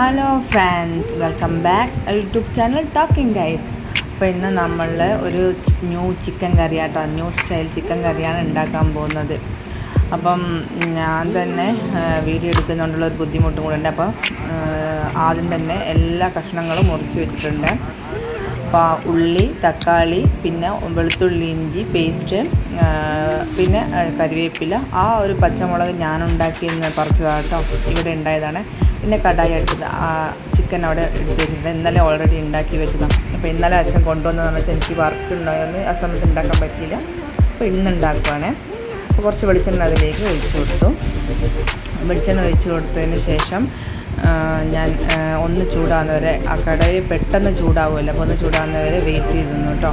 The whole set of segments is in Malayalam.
Hello friends welcome back YouTube channel talking guys അപ്പോൾ ഇന്ന് നമ്മൾ ഒരു ന്യൂ ചിക്കൻ കറി ആട്ടോ ന്യൂ സ്റ്റൈൽ ചിക്കൻ കറിയാണ് ഉണ്ടാക്കാൻ പോകുന്നത്. അപ്പം ഞാൻ തന്നെ വീഡിയോ എടുക്കുന്നുണ്ടുള്ള ഒരു ബുദ്ധിമുട്ടും കൂടെ ഉണ്ട്. അപ്പം ആദ്യം തന്നെ എല്ലാ കഷ്ണങ്ങളും മുറിച്ച് വെച്ചിട്ടുണ്ട്. അപ്പോൾ ഉള്ളി തക്കാളി പിന്നെ വെളുത്തുള്ളി ഇഞ്ചി പേസ്റ്റ് പിന്നെ കറിവേപ്പില ആ ഒരു പച്ചമുളക് ഞാൻ ഉണ്ടാക്കിയെന്ന് പറിച്ചതാട്ടോ ഇവിടെ ഉണ്ടായതാണ്. പിന്നെ കടായി എടുത്തത്. ആ ചിക്കൻ അവിടെ എടുത്തിരുന്നത് ഇന്നലെ ഓൾറെഡി ഉണ്ടാക്കി വെച്ചതാണ് അപ്പോൾ ഇന്നലെ അച്ഛൻ കൊണ്ടുവന്ന സമയത്ത് എനിക്ക് വർക്ക് ഉണ്ടായിരുന്നു. ആ സമയത്ത് ഉണ്ടാക്കാൻ പറ്റിയില്ല. അപ്പോൾ ഇന്ന് ഉണ്ടാക്കുവാണേ. അപ്പോൾ കുറച്ച് വെളിച്ചെണ്ണ അതിലേക്ക് ഒഴിച്ചു കൊടുത്തു. വെളിച്ചെണ്ണ ഒഴിച്ചു കൊടുത്തതിന് ശേഷം ഞാൻ ഒന്ന് ചൂടാകുന്നവരെ ആ കടായി പെട്ടെന്ന് ചൂടാവുമല്ലോ. അപ്പോൾ ഒന്ന് ചൂടാകുന്നവരെ വെയിറ്റ് ചെയ്തിരുന്നു കേട്ടോ.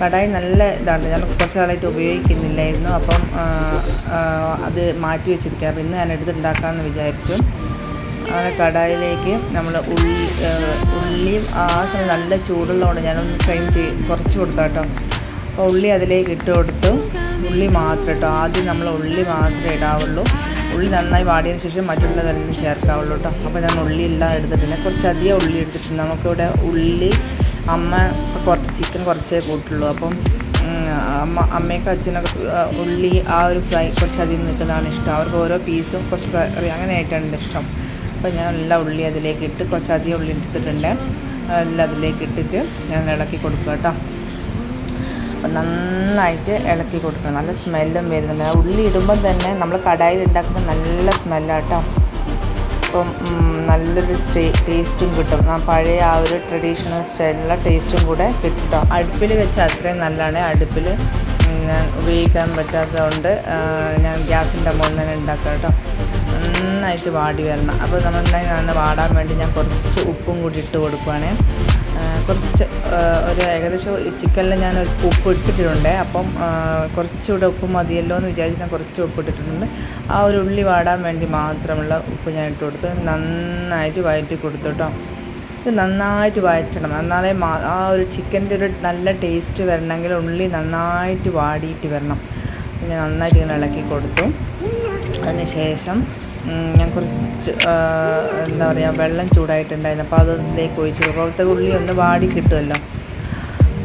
കടായി നല്ല ഇതാണ് ഞാൻ കുറച്ച് കാലമായിട്ട് ഉപയോഗിക്കുന്നില്ലായിരുന്നു. അപ്പം അത് മാറ്റി വെച്ചിരിക്കുക അപ്പം ഇന്ന് ഞാൻ എടുത്തുണ്ടാക്കാമെന്ന് വിചാരിച്ചു. അങ്ങനെ കടായിലേക്ക് നമ്മൾ ഉള്ളി ഉള്ളിയും ആ സമയം നല്ല ചൂടുള്ളതുകൊണ്ട് ഞാനൊന്ന് ഫ്രൈ ചെയ്ത് കുറച്ച് കൊടുക്കാം കേട്ടോ അപ്പോൾ ഉള്ളി അതിലേക്ക് ഇട്ട് കൊടുത്തു. ഉള്ളി മാത്രം കേട്ടോ ആദ്യം നമ്മൾ ഉള്ളി മാത്രമേ ഇടാവുള്ളൂ. ഉള്ളി നന്നായി വാടിയതിന് ശേഷം മറ്റുള്ളതെല്ലാം ചേർക്കാവുള്ളൂ കേട്ടോ അപ്പോൾ ഞാൻ ഉള്ളി എല്ലാം എടുത്തിട്ടില്ല കുറച്ചധികം ഉള്ളി എടുത്തിട്ടുണ്ട് നമുക്കിവിടെ ഉള്ളി അമ്മ കുറച്ച് ചിക്കൻ കുറച്ചേ കൂട്ടുള്ളൂ. അപ്പം അമ്മ അമ്മയൊക്കെ അച്ഛനൊക്കെ ഉള്ളി ആ ഒരു ഫ്രൈ കുറച്ചധികം നിൽക്കുന്നതാണ് ഇഷ്ടം. അവർക്ക് ഓരോ പീസും കുറച്ച് കറി അങ്ങനെയായിട്ടാണ് ഇഷ്ടം. അപ്പോൾ ഞാൻ എല്ലാ ഉള്ളി അതിലേക്ക് ഇട്ട് കുറച്ചധികം ഉള്ളി എടുത്തിട്ടുണ്ട്. എല്ലാം അതിലേക്ക് ഇട്ടിട്ട് ഞാൻ ഇളക്കി കൊടുക്കുക കേട്ടോ. അപ്പം നന്നായിട്ട് ഇളക്കി കൊടുക്കണം. നല്ല സ്മെല്ലും വരുന്നുണ്ട്. ആ ഉള്ളി ഇടുമ്പം തന്നെ നമ്മൾ കടായിൽ ഉണ്ടാക്കുന്ന നല്ല സ്മെല്ലാട്ടോ അപ്പം നല്ലൊരു ടേസ്റ്റും കിട്ടും. പഴയ ആ ഒരു ട്രഡീഷണൽ സ്റ്റൈലിലുള്ള ടേസ്റ്റും കൂടെ കിട്ടും അടുപ്പിൽ വെച്ച് അത്രയും നല്ലതാണ്. അടുപ്പിൽ ഞാൻ ഉപയോഗിക്കാൻ പറ്റാത്തതുകൊണ്ട് ഞാൻ ഗ്യാസിന്റെ മുകളിൽ തന്നെ ഉണ്ടാക്കാം കേട്ടോ നന്നായിട്ട് വാടി വരണം. അപ്പോൾ നമ്മൾ നന്നായി വാടാൻ വേണ്ടി ഞാൻ കുറച്ച് ഉപ്പും കൂടി ഇട്ട് കൊടുക്കുവാണ്. കുറച്ച് ഒരു ഏകദേശം ചിക്കനിൽ ഞാൻ ഉപ്പ് ഇട്ടിട്ടുണ്ട്. അപ്പം കുറച്ചുകൂടെ ഉപ്പ് മതിയല്ലോ എന്ന് വിചാരിച്ച് ഞാൻ കുറച്ച് ഉപ്പ് ഇട്ടിട്ടുണ്ട്. ആ ഒരു ഉള്ളി വാടാൻ വേണ്ടി മാത്രമുള്ള ഉപ്പ് ഞാൻ ഇട്ട് കൊടുത്ത്. നന്നായിട്ട് വഴറ്റി കൊടുത്തു കേട്ടോ. ഇത് നന്നായിട്ട് വഴറ്റണം എന്നാലേ ആ ഒരു ചിക്കന്റെ ഒരു നല്ല ടേസ്റ്റ് വരണമെങ്കിൽ ഉള്ളി നന്നായിട്ട് വാടിയിട്ട് വരണം. പിന്നെ നന്നായിട്ട് ഇങ്ങനെ ഇളക്കി കൊടുത്തു. അതിന് ശേഷം ഞാൻ കുറച്ച് എന്താ പറയുക വെള്ളം ചൂടായിട്ടുണ്ടായിരുന്നു. അപ്പോൾ അതിലേക്ക് ഒഴിച്ചു. പുറത്തെ ഉള്ളി ഒന്ന് വാടി കിട്ടുമല്ലോ.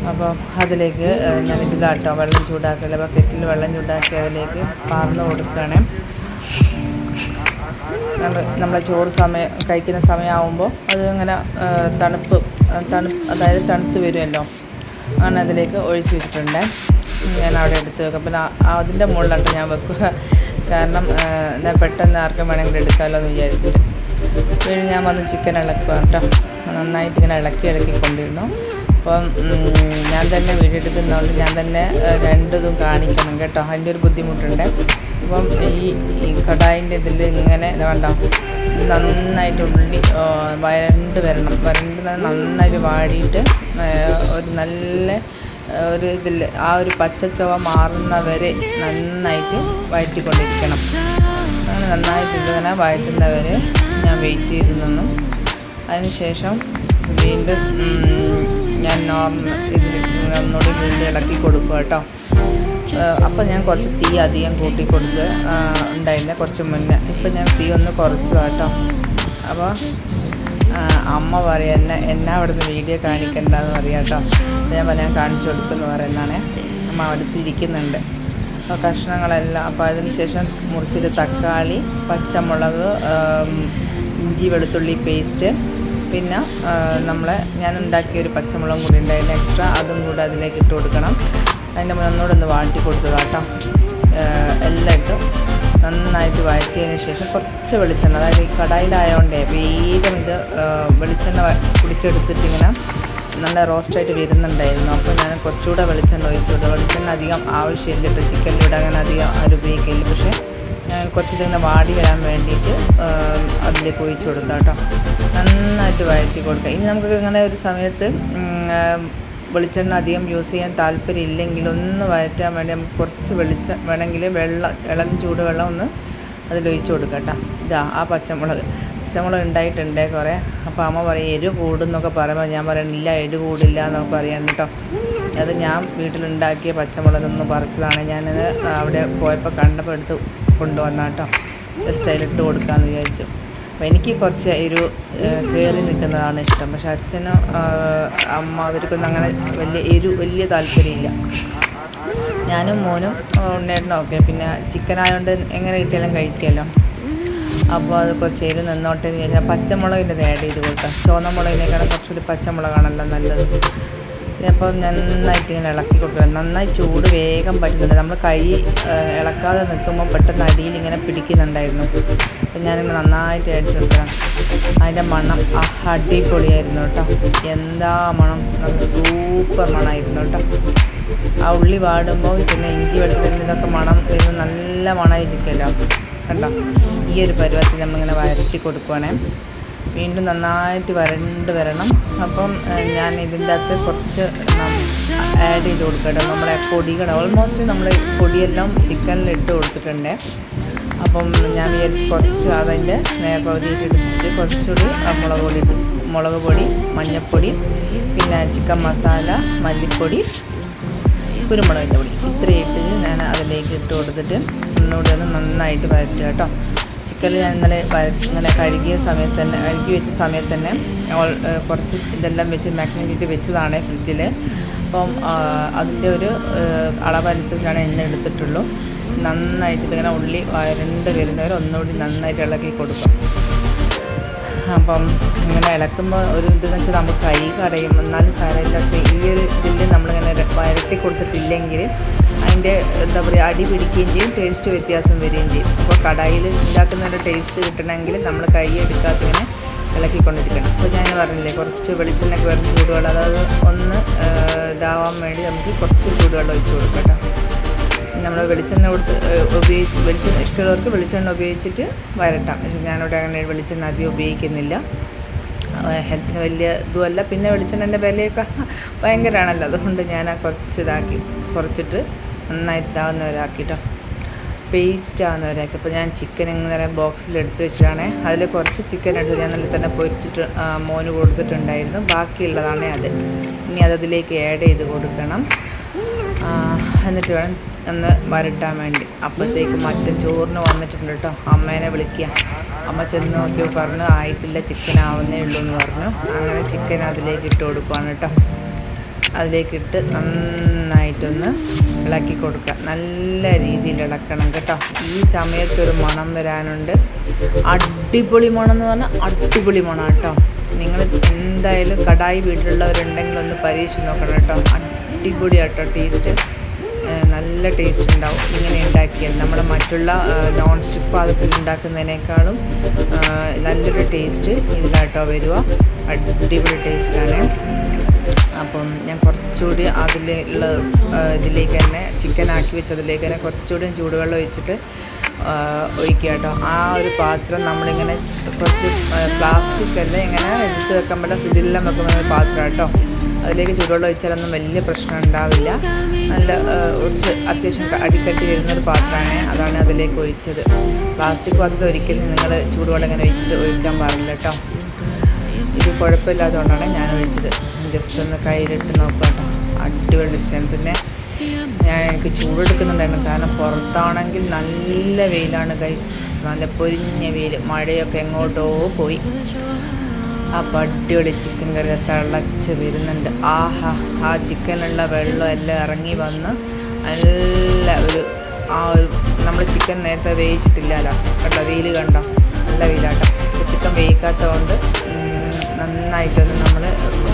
അപ്പം അതിലേക്ക് ഞാൻ ഇതിലാട്ടോ വെള്ളം ചൂടാക്കില്ല ബക്കറ്റിൽ വെള്ളം ചൂടാക്കി അതിലേക്ക് പാർന്ന് കൊടുക്കുകയാണ് നമ്മളെ ചോറ് സമയം കഴിക്കുന്ന സമയമാകുമ്പോൾ അത് ഇങ്ങനെ തണുപ്പ് തണു അതായത് തണുത്ത് വരുമല്ലോ. അങ്ങനെ അതിലേക്ക് ഒഴിച്ചു വെച്ചിട്ടുണ്ട്. ഞാൻ അവിടെ എടുത്ത് വെക്കും. പിന്നെ അതിന്റെ മുകളിലാണ് ഞാൻ വെക്കുക കാരണം എന്നാൽ പെട്ടെന്ന് ആർക്കും വേണമെങ്കിൽ എടുക്കാമല്ലോ എന്ന് വിചാരിച്ചിട്ട് പിന്നെ ഞാൻ വന്ന് ചിക്കൻ ഇളക്കുക കേട്ടോ നന്നായിട്ട് ഇങ്ങനെ ഇളക്കി ഇളക്കി കൊണ്ടിരുന്നു. അപ്പം ഞാൻ തന്നെ വീഡിയോ എടുക്കുന്നതുകൊണ്ട് ഞാൻ തന്നെ രണ്ടിതും കാണിക്കണം കേട്ടോ. അതിന്റെ ഒരു ബുദ്ധിമുട്ടുണ്ട്. അപ്പം ഈ കടായിന്റെ ഇതിൽ ഇങ്ങനെ വേണ്ട കണ്ടോ? നന്നായിട്ട് ഉള്ളി വരണ്ട് വരണം. വരണ്ട് നന്നായിട്ട് വാടിയിട്ട് ഒരു നല്ല ഒരു ഇതിൽ ആ ഒരു പച്ചച്ചുവ മാറുന്നവരെ നന്നായിട്ട് വഴറ്റിക്കൊണ്ടിരിക്കണം. അങ്ങനെ നന്നായിട്ട് ഇതിങ്ങനെ വഴറ്റുന്നവരെ ഞാൻ വെയിറ്റ് ചെയ്ത് നിന്നു. അതിനുശേഷം വീണ്ടും ഞാൻ നോർമൽ ഇതിൽ ഒന്നുകൂടി വീണ്ടും ഇളക്കി കൊടുക്കുക കേട്ടോ. അപ്പോൾ ഞാൻ കുറച്ച് തീ അധികം കൂട്ടി കൊടുത്ത് ആ, കുറച്ച് മുന്നേ. ഇപ്പം ഞാൻ തീ ഒന്ന് കുറച്ചു കേട്ടോ. അപ്പോൾ അമ്മ പറയും എന്നെ എന്നെ അവിടുന്ന് വീഡിയോ കാണിക്കണ്ടെന്ന് പറയാം കേട്ടോ. ഞാൻ പറയാൻ കാണിച്ചു കൊടുക്കുന്നു പറയുന്നതാണ് അമ്മ അവിടുത്തെ ഇരിക്കുന്നുണ്ട്. അപ്പോൾ കഷ്ണങ്ങളെല്ലാം അപ്പോൾ അതിന് ശേഷം മുറിച്ചിട്ട് തക്കാളി പച്ചമുളക് ഇഞ്ചി വെളുത്തുള്ളി പേസ്റ്റ് പിന്നെ നമ്മൾ ഞാൻ ഉണ്ടാക്കിയ ഒരു പച്ചമുളകും കൂടി ഉണ്ടായിരുന്നു എക്സ്ട്രാ അതും കൂടെ അതിലേക്ക് ഇട്ട് കൊടുക്കണം. അതിന്റെ മുന്നോടൊന്ന് വാട്ടി കൊടുത്തതാട്ടോ. എല്ലാം ഇട്ട് നന്നായിട്ട് വഴറ്റിയതിന് ശേഷം കുറച്ച് വെളിച്ചെണ്ണ അതായത് ഈ കടായിലായതുകൊണ്ടേ വേഗം ഇത് വെളിച്ചെണ്ണ കുടിച്ചെടുത്തിട്ട് ഇങ്ങനെ നല്ല റോസ്റ്റായിട്ട് വരുന്നുണ്ടായിരുന്നു. അപ്പോൾ ഞാൻ കുറച്ചുകൂടെ വെളിച്ചെണ്ണ ഒഴിച്ചു. കൊടുത്തു വെളിച്ചെണ്ണ അധികം ആവശ്യമില്ല. ഇപ്പോൾ ചിക്കനിലൂടെ അങ്ങനെ അധികം ആരും ഉപയോഗിക്കില്ല പക്ഷേ ഞാൻ കുറച്ചിട്ട് ഇങ്ങനെ വാടി വരാൻ വേണ്ടിയിട്ട് അതിലേക്ക് ഒഴിച്ചു കൊടുത്തു കേട്ടോ നന്നായിട്ട് വഴറ്റി കൊടുക്കുക. ഇനി നമുക്ക് ഇങ്ങനെ ഒരു സമയത്ത് വെളിച്ചെണ്ണ അധികം യൂസ് ചെയ്യാൻ താല്പര്യം ഇല്ലെങ്കിൽ ഒന്ന് വഴറ്റാൻ വേണ്ടി നമുക്ക് കുറച്ച് വെളിച്ച വേണമെങ്കിൽ വെള്ളം ഇളം ചൂടുവെള്ളം ഒന്ന് അതിലൊഴിച്ച് കൊടുക്കാം കേട്ടോ ഇതാ ആ പച്ചമുളക്. പച്ചമുളക് ഉണ്ടായിട്ടുണ്ട് കുറേ. അപ്പോൾ അമ്മ പറയും എരു കൂടുന്നൊക്കെ പറയുമ്പോൾ ഞാൻ പറയണില്ല എരു കൂടില്ല എന്നൊക്കെ പറയാൻ കേട്ടോ. അത് ഞാൻ വീട്ടിലുണ്ടാക്കിയ പച്ചമുളകൊന്നും പറിച്ചതാണ്. ഞാനത് അവിടെ പോയപ്പോൾ കണ്ടപ്പോൾ എടുത്ത് കൊണ്ടുവന്നാട്ടോ. ജസ്റ്റ് അതിലിട്ട് കൊടുക്കാമെന്ന് വിചാരിച്ചു. എനിക്ക് കുറച്ച് ഒരു കയറി നിൽക്കുന്നതാണ് ഇഷ്ടം. പക്ഷെ അച്ഛനും അമ്മ അവർക്കൊന്നും അങ്ങനെ വലിയ ഒരു വലിയ താല്പര്യമില്ല. ഞാനും മോനും ഉണ്ണേട്ടനും ഒക്കെ. പിന്നെ ചിക്കൻ ആയതുകൊണ്ട് എങ്ങനെ കിട്ടിയാലും കഴിക്കുമല്ലോ. അപ്പോൾ അത് കുറച്ച് എരിവ് നിന്നോട്ടെ എന്ന് ചോദിച്ചാൽ പച്ചമുളകിന്റെ ആഡ് ചെയ്ത് കൊടുക്കാം. ചുവന്ന മുളകിനേക്കാളും കുറച്ചുകൂടി പച്ചമുളകാണല്ലോ നല്ലത്. അപ്പോൾ നന്നായിട്ട് ഇങ്ങനെ ഇളക്കി കൊടുക്കുക. നന്നായി ചൂട് വേഗം പറ്റുന്നുണ്ട്. നമ്മൾ കൈ ഇളക്കാതെ നിൽക്കുമ്പോൾ പെട്ടെന്ന് അടിയിൽ ഇങ്ങനെ പിടിക്കുന്നുണ്ടായിരുന്നു. അപ്പം ഞാനിങ്ങനെ നന്നായിട്ട് അടിച്ചു കൊടുക്കണം അതിന്റെ മണം അടിപൊളിയായിരുന്നു കേട്ടോ. എന്താ മണം? നല്ല സൂപ്പർ മണമായിരുന്നു കേട്ടോ. ആ ഉള്ളി വാടുമ്പോൾ പിന്നെ ഇഞ്ചി വെളുത്തുള്ളിതൊക്കെ മണം വരുമ്പോൾ നല്ല മണമായിരിക്കുമല്ലോ കണ്ടോ? ഈ ഒരു പരുവത്തിൽ നമ്മളിങ്ങനെ വരച്ചി കൊടുക്കുവാണേ. വീണ്ടും നന്നായിട്ട് വരണ്ട് വരണം. അപ്പം ഞാൻ ഇതിന്റെ അകത്ത് കുറച്ച് ആഡ് ചെയ്ത് കൊടുക്കട്ടെ. നമ്മളെ പൊടികൾ ഓൾമോസ്റ്റ് നമ്മൾ പൊടിയെല്ലാം ചിക്കനിൽ ഇട്ട് കൊടുത്തിട്ടുണ്ട്. അപ്പം ഞാൻ വിചാരിച്ച് കുറച്ച് അതിന്റെ പകുതിയിട്ട് എടുത്തിട്ട് കുറച്ചുകൂടി മുളക് പൊടി മുളക് പൊടി മഞ്ഞൾപ്പൊടി പിന്നെ ചിക്കൻ മസാല മല്ലിപ്പൊടി കുരുമുളകിന്റെ പൊടി. ഇത്രയും ഇട്ട് ഞാൻ അതിലേക്ക് ഇട്ട് കൊടുത്തിട്ട് ഒന്നുകൂടി ഒന്ന് നന്നായിട്ട് വരട്ടുക കേട്ടോ. ചിക്കൻ ഞാൻ ഇന്നലെ ഇന്നലെ കഴുകിയ സമയത്ത് തന്നെ കഴുകി വെച്ച സമയത്ത് തന്നെ കുറച്ച് ഇതെല്ലാം വെച്ച് മാഗ്നേറ്റ് വെച്ചതാണ് ഫ്രിഡ്ജിൽ അപ്പം അതിന്റെ ഒരു അളവനുസരിച്ചാണ് എണ്ണ എടുത്തിട്ടുള്ളൂ. നന്നായിട്ട് ഇതിങ്ങനെ ഉള്ളി വരണ്ട് വരുന്നവർ ഒന്നുകൂടി നന്നായിട്ട് ഇളക്കി കൊടുക്കും. അപ്പം ഇങ്ങനെ ഇളക്കുമ്പോൾ ഒരു ഇതെന്ന് വെച്ചാൽ നമുക്ക് കൈ കടയും എന്നാലും സാരമില്ല ഈ ഒരു ഇതിൽ നമ്മളിങ്ങനെ വരട്ടി കൊടുത്തിട്ടില്ലെങ്കിൽ അതിന്റെ എന്താ പറയുക അടി പിടിക്കുകയും ചെയ്യും ടേസ്റ്റ് വ്യത്യാസം വരികയും ചെയ്യും. അപ്പോൾ കടായിൽ ഉണ്ടാക്കുന്നതിന്റെ ടേസ്റ്റ് കിട്ടണമെങ്കിൽ നമ്മൾ കൈ എടുക്കാത്തതിനെ ഇളക്കിക്കൊണ്ടിരിക്കണം. അപ്പോൾ ഞാൻ പറഞ്ഞില്ലേ കുറച്ച് വെളിച്ചെണ്ണയ്ക്ക് വേറെ ചൂടുവെള്ളം അതായത് ഒന്ന് ഇതാവാൻ വേണ്ടി നമുക്ക് കുറച്ച് ചൂടുവെള്ളം ഒഴിച്ച് കൊടുക്കാം കേട്ടോ. നമ്മൾ വെളിച്ചെണ്ണ കൊടുത്ത് ഉപയോഗിച്ച് വെളിച്ചെണ്ണ ഇഷ്ടമുള്ളവർക്ക് വെളിച്ചെണ്ണ ഉപയോഗിച്ചിട്ട് വരട്ടാം. പക്ഷേ ഞാനിവിടെ അങ്ങനെ വെളിച്ചെണ്ണ അധികം ഉപയോഗിക്കുന്നില്ല. ഹെൽത്തിന് വലിയ ഇതുമല്ല. പിന്നെ വെളിച്ചെണ്ണന്റെ വിലയൊക്കെ ഭയങ്കരമാണല്ലോ. അതുകൊണ്ട് ഞാൻ ആ കുറച്ച് ഇതാക്കി കുറച്ചിട്ട് നന്നായിട്ട് ഒരാക്കിട്ടോ പേസ്റ്റ് ആവുന്ന ഒരാക്കി അപ്പോൾ ഞാൻ ചിക്കൻ ഇങ്ങനെ ബോക്സിൽ എടുത്ത് വെച്ചതാണേ അതിൽ കുറച്ച് ചിക്കൻ എടുത്ത് ഞാൻ നല്ല തന്നെ പൊരിച്ചിട്ട് മോന് കൊടുത്തിട്ടുണ്ടായിരുന്നു. ബാക്കിയുള്ളതാണ് അത്. ഇനി അത് അതിലേക്ക് ആഡ് ചെയ്ത് കൊടുക്കണം. എന്നിട്ട് വേണം ഒന്ന് വരട്ടാൻ വേണ്ടി. അപ്പോഴത്തേക്കും അച്ഛൻ ചോറിന് വന്നിട്ടുണ്ട് കേട്ടോ അമ്മേനെ വിളിക്കുക അമ്മ ചെന്ന് നോക്കി പറഞ്ഞു ആയിട്ടില്ല ചിക്കൻ ആവുന്നേ ഉള്ളൂ എന്ന് പറഞ്ഞു. അങ്ങനെ ചിക്കൻ അതിലേക്ക് ഇട്ട് കൊടുക്കുവാണ് കേട്ടോ അതിലേക്കിട്ട് നന്നായിട്ടൊന്ന് ഇളക്കി കൊടുക്കുക. നല്ല രീതിയിൽ ഇളക്കണം കേട്ടോ. ഈ സമയത്തൊരു മണം വരാനുണ്ട്. അടിപൊളി മണം എന്ന് പറഞ്ഞാൽ അടിപൊളി മണം കേട്ടോ. നിങ്ങൾ എന്തായാലും കടായി വീട്ടിലുള്ളവരുണ്ടെങ്കിൽ ഒന്ന് പരീക്ഷിച്ച് നോക്കണം കേട്ടോ. അടിപൊളി കേട്ടോ ടേസ്റ്റ് നല്ല ടേസ്റ്റ് ഉണ്ടാവും. ഇങ്ങനെ ഉണ്ടാക്കിയാൽ നമ്മുടെ മറ്റുള്ള നോൺ സ്റ്റിക്ക് പാത്രത്തിൽ ഉണ്ടാക്കുന്നതിനേക്കാളും നല്ലൊരു ടേസ്റ്റ് ഇതിലാട്ടോ വരിക. അടിപൊളി ടേസ്റ്റാണ്. അപ്പം ഞാൻ കുറച്ചുകൂടി അതിലുള്ള ഇതിലേക്ക് തന്നെ ചിക്കൻ ആക്കി വെച്ചതിലേക്ക് തന്നെ കുറച്ചുകൂടി ചൂടുവെള്ളം ഒഴിച്ചിട്ട് ഒഴിക്കുക കേട്ടോ. ആ ഒരു പാത്രം നമ്മളിങ്ങനെ കുറച്ച് പ്ലാസ്റ്റിക് അല്ല ഇങ്ങനെ എടുത്ത് വെക്കാൻ പറ്റുന്ന ഫ്രിഡ്ജിലെല്ലാം വെക്കുന്ന ഒരു പാത്രം കേട്ടോ. അതിലേക്ക് ചൂടുവെള്ളം ഒഴിച്ചാലൊന്നും വലിയ പ്രശ്നം ഉണ്ടാവില്ല. നല്ല കുറച്ച് അത്യാവശ്യം അടിക്കട്ടി വരുന്നൊരു പാത്രമാണ്. അതാണ് അതിലേക്ക് ഒഴിച്ചത്. പ്ലാസ്റ്റിക് പാത്രത്തിൽ ഒരിക്കലും നിങ്ങൾ ചൂടുവെള്ളം ഇങ്ങനെ ഒഴിച്ചിട്ട് ഒഴിക്കാൻ പാടില്ല കേട്ടോ. ഇത് കുഴപ്പമില്ലാത്തതുകൊണ്ടാണ് ഞാൻ ഒഴിച്ചത്. ജസ്റ്റ് ഒന്ന് കയ്യിലിട്ട് നോക്കാം. അടിപൊളി ഡിസൈൻ. പിന്നെ ഞാൻ എനിക്ക് ചൂടെടുക്കുന്നുണ്ടായിരുന്നു. കാരണം പുറത്താണെങ്കിൽ നല്ല വെയിലാണ് ഗൈസ് നല്ല പൊരിഞ്ഞ വെയിൽ. മഴയൊക്കെ എങ്ങോട്ടോ പോയി. അപ്പോൾ അടിപൊളി ചിക്കൻ കറി തിളച്ച് വരുന്നുണ്ട്. ആഹാ ആ ചിക്കനുള്ള വെള്ളം എല്ലാം ഇറങ്ങി വന്ന് നല്ല ഒരു ആ ഒരു നമ്മൾ ചിക്കൻ നേരത്തെ വേവിച്ചിട്ടില്ലല്ലോ. കേട്ടോ വെയിൽ കണ്ടോ? നല്ല വെയിലാട്ടോ. ചിക്കൻ വേവിക്കാത്തതുകൊണ്ട് നന്നായിട്ടൊന്ന് നമ്മൾ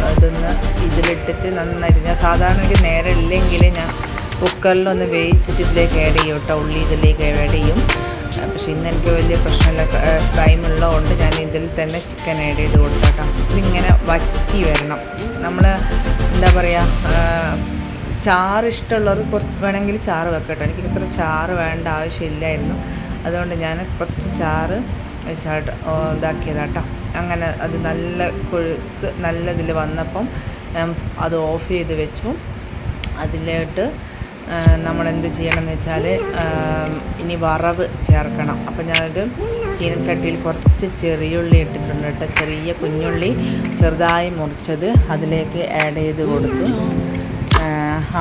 അതൊന്ന് ഇതിലിട്ടിട്ട് നന്നായിട്ട് ഞാൻ സാധാരണ എനിക്ക് നേരെ ഇല്ലെങ്കിൽ ഞാൻ കുക്കറിലൊന്ന് വേവിച്ചിട്ട് ഇതിലേക്ക് ആഡ് ചെയ്യും കേട്ടോ. ഉള്ളി ഇതിലേക്ക് ആഡ് ചെയ്യും. പക്ഷെ ഇന്ന് എനിക്ക് വലിയ പ്രശ്നമില്ല. ടൈം ഉള്ളതുകൊണ്ട് ഞാൻ ഇതിൽ തന്നെ ചിക്കൻ ആഡ് ചെയ്ത് കൊടുത്തേക്കാം ഇതിങ്ങനെ വറ്റി വരണം. നമ്മൾ എന്താ പറയുക ചാറ് ഇഷ്ടമുള്ളവർ കുറച്ച് വേണമെങ്കിൽ ചാറ് വെക്കട്ടെ എനിക്ക് ഇത്ര ചാറ് വേണ്ട ആവശ്യമില്ലായിരുന്നു. അതുകൊണ്ട് ഞാൻ കുറച്ച് ചാറ് ഇതാക്കിയതാട്ടോ. അങ്ങനെ അത് നല്ല കൊഴുത്ത് നല്ല ഇതിൽ വന്നപ്പം അത് ഓഫ് ചെയ്ത് വെച്ചു. അതിലോട്ട് നമ്മൾ എന്ത് ചെയ്യണം എന്ന് വെച്ചാൽ ഇനി വറവ് ചേർക്കണം. അപ്പം ഞാനൊരു ചീനച്ചട്ടിയിൽ കുറച്ച് ചെറിയുള്ളി ഇട്ടിട്ടുണ്ട് കേട്ടോ. ചെറിയ കുഞ്ഞുള്ളി ചെറുതായി മുറിച്ചത് അതിലേക്ക് ആഡ് ചെയ്ത് കൊടുത്തു.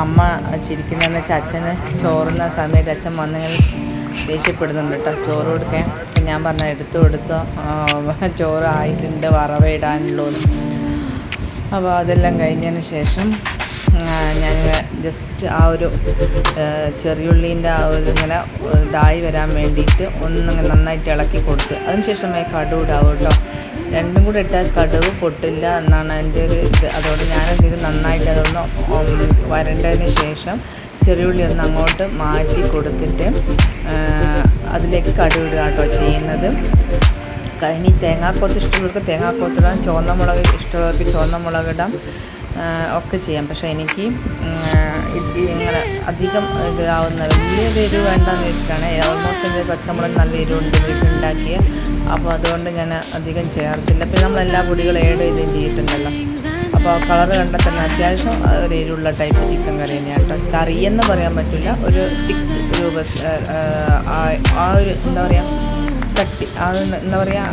അമ്മ ചിരിക്കുന്നതെന്ന് വെച്ചാൽ അച്ഛന് ചോറുന്ന സമയത്ത് അച്ഛൻ വന്നിങ്ങനെ ദേഷ്യപ്പെടുന്നുണ്ട് കേട്ടോ. ചോറ് കൊടുക്കാൻ. ഞാൻ പറഞ്ഞ എടുത്തു കൊടുത്തോ ചോറ് ആയിട്ടുണ്ട് വറവിടാനുള്ളൂ അപ്പോൾ അതെല്ലാം കഴിഞ്ഞതിന് ശേഷം ഞാൻ ജസ്റ്റ് ആ ഒരു ചെറിയുള്ളീന്റെ ആ ഒരു ഇങ്ങനെ ഇതായി വരാൻ വേണ്ടിയിട്ട് ഒന്ന് നന്നായിട്ട് ഇളക്കി കൊടുത്ത്. അതിനുശേഷമേ കടുവ് ഇടാവും കേട്ടോ. രണ്ടും കൂടെ ഇട്ടാൽ കടുവ് പൊട്ടില്ല എന്നാണ് എന്റെ ഒരു ഇത്. അതുകൊണ്ട് ചെയ്ത്? നന്നായിട്ട് അതൊന്ന് വരേണ്ടതിന് ശേഷം ചെറിയുള്ളി ഒന്ന് അങ്ങോട്ട് മാറ്റി കൊടുത്തിട്ട് അതിലേക്ക് കടുവിടുക കേട്ടോ ചെയ്യുന്നത്. കഴിഞ്ഞ് തേങ്ങാക്കോത്ത് ഇഷ്ടമുള്ളവർക്ക് തേങ്ങാക്കോത്തിടാം ചുവന്ന മുളക് ഇഷ്ടമുള്ളവർക്ക് ചുവന്ന മുളക് ഇടാം ആ, ഒക്കെ ചെയ്യാം. പക്ഷേ എനിക്ക് ഇങ്ങനെ അധികം ഇതാവുന്ന വലിയ എരിവ് വേണ്ടെന്ന് വെച്ചിട്ടാണ്. ഓൾമോസ്റ്റ് എന്റെ പച്ചമുളക് നല്ല എരിവുണ്ട് വീട്ടിൽ ഉണ്ടാക്കിയ. അപ്പോൾ അതുകൊണ്ട് ഞാൻ അധികം ചേർത്തില്ല. പിന്നെ നമ്മൾ എല്ലാ പൊടികളും ഏഡ് ചെയ്തും ചെയ്തിട്ടുണ്ടല്ലോ. അപ്പോൾ കളർ കണ്ടാൽ തന്നെ അത്യാവശ്യം ഒരു എരിവുള്ള ടൈപ്പ് ചിക്കൻ കറി തന്നെയാണ് കേട്ടോ. കറി എന്ന് പറയാൻ പറ്റില്ല ഒരു തിക്ക് രൂപ ആ ഒരു എന്താ പറയുക കട്ടി ആ എന്താ പറയുക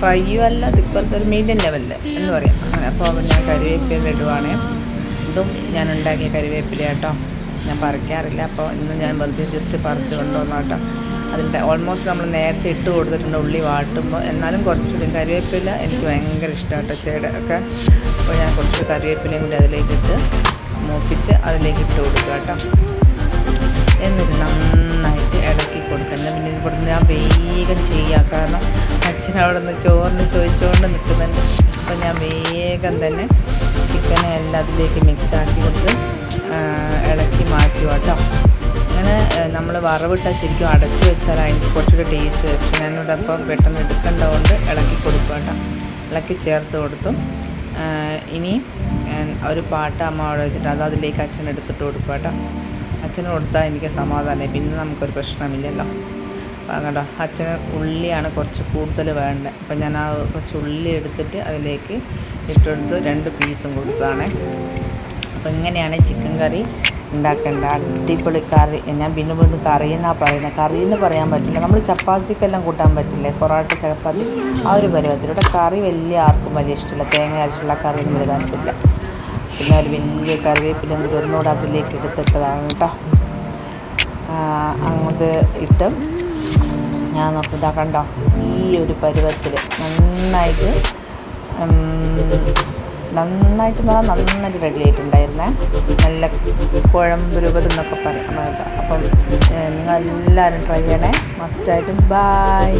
ഫ്രൈയും അല്ല ഇപ്പോഴത്തെ ഒരു മീഡിയം ലെവലിൽ എന്ന് പറയാം. അപ്പോൾ ഞാൻ കറിവേപ്പില ഇടുവാണേ. ഇതും ഞാൻ ഉണ്ടാക്കിയ കരിവേപ്പില കേട്ടോ. ഞാൻ പറിക്കാറില്ല അപ്പോൾ ഇന്ന് ഞാൻ വെറുതെ ജസ്റ്റ് പറിച്ചു കൊണ്ടുവന്നു കേട്ടോ. അതിന്റെ ഓൾമോസ്റ്റ് നമ്മൾ നേരത്തെ ഇട്ട് കൊടുത്തിട്ടുണ്ട് ഉള്ളി വാട്ടുമ്പോൾ. എന്നാലും കുറച്ചുകൂടി കറിവേപ്പില എനിക്ക് ഭയങ്കര ഇഷ്ടമാണ് ചേട ഒക്കെ. അപ്പോൾ ഞാൻ കുറച്ച് കറിവേപ്പിലയും കൂടി അതിലേക്ക് ഇട്ട് മൂപ്പിച്ച് അതിലേക്ക് ഇട്ട് കൊടുക്കുക കേട്ടോ. എന്നിട്ട് നന്നായിട്ട് ഇളക്കി കൊടുക്കണം പിന്നെ ഇവിടുന്ന് ഞാൻ വേഗം ചെയ്യാം. കാരണം അച്ഛൻ അവിടെ നിന്ന് ചോറിന് ചോദിച്ചുകൊണ്ട് നിൽക്കുന്നുണ്ട്. അപ്പോൾ ഞാൻ വേഗം തന്നെ ചിക്കനെ എല്ലാത്തിലേക്ക് മിക്സ് ആക്കി കൊടുത്ത് ഇളക്കി മാറ്റുക കേട്ടോ. അങ്ങനെ നമ്മൾ വറവിട്ടാൽ ശരിക്കും അടച്ച് വെച്ചാൽ അതിന്റെ കുറച്ചുകൂടി ടേസ്റ്റ് വരും. ഞാനിവിടെ അപ്പം പെട്ടെന്ന് ഇളക്കി കൊടുക്കേണ്ട ഇളക്കി ചേർത്ത് കൊടുത്തു. ഇനി ഒരു പാട്ട അമ്മ അവിടെ വെച്ചിട്ട് അത് അതിലേക്ക് അച്ഛൻ എടുത്തിട്ട് കൊടുക്കട്ടെ കേട്ടോ. അച്ഛന് കൊടുത്താൽ എനിക്ക് സമാധാനമായി പിന്നെ നമുക്കൊരു പ്രശ്നമില്ലല്ലോ. കണ്ടോ അച്ഛന് ഉള്ളിയാണ് കുറച്ച് കൂടുതൽ വേണ്ടത്. അപ്പം ഞാൻ ആ കുറച്ച് ഉള്ളി എടുത്തിട്ട് അതിലേക്ക് ഇട്ടെടുത്ത് രണ്ട് പീസും കൊടുത്തതാണേ. അപ്പം ഇങ്ങനെയാണ് ചിക്കൻ കറി ഉണ്ടാക്കേണ്ട അടിപൊളി കറി. ഞാൻ പിന്നെ വീണ്ടും കറി എന്നാണ് പറയുന്നത് കറി എന്ന് പറയാൻ പറ്റില്ല. നമ്മൾ ചപ്പാത്തിക്കെല്ലാം കൂട്ടാൻ പറ്റില്ലേ? പൊറോട്ട ചപ്പാത്തി ആ ഒരു പരുവത്തിൽ ഇവിടെ കറി വലിയ ആർക്കും വലിയ ഇഷ്ടമില്ല. തേങ്ങ അരച്ചുള്ള കറി ഒന്നും എഴുതാനില്ല പിന്നെ ഒരു വലിയ കറിവേപ്പിലും കൂടി ഒന്നുകൂടെ അതിലേക്ക് എടുത്തിട്ടതാണ് കേട്ടോ. അങ്ങോട്ട് ഇട്ട് ഞാൻ നോക്കി കണ്ടോ? ഈ ഒരു പരുവത്തിൽ നന്നായിട്ട് നന്നായിട്ട് നല്ല നന്നായിട്ട് റെഡി ആയിട്ടുണ്ടായിരുന്നേ നല്ല കുഴമ്പ് രൂപത്തിൽ എന്നൊക്കെ പറയാം അപ്പം നിങ്ങളെല്ലാവരും ട്രൈ ചെയ്യണേ. മസ്റ്റായിട്ടും ബായ്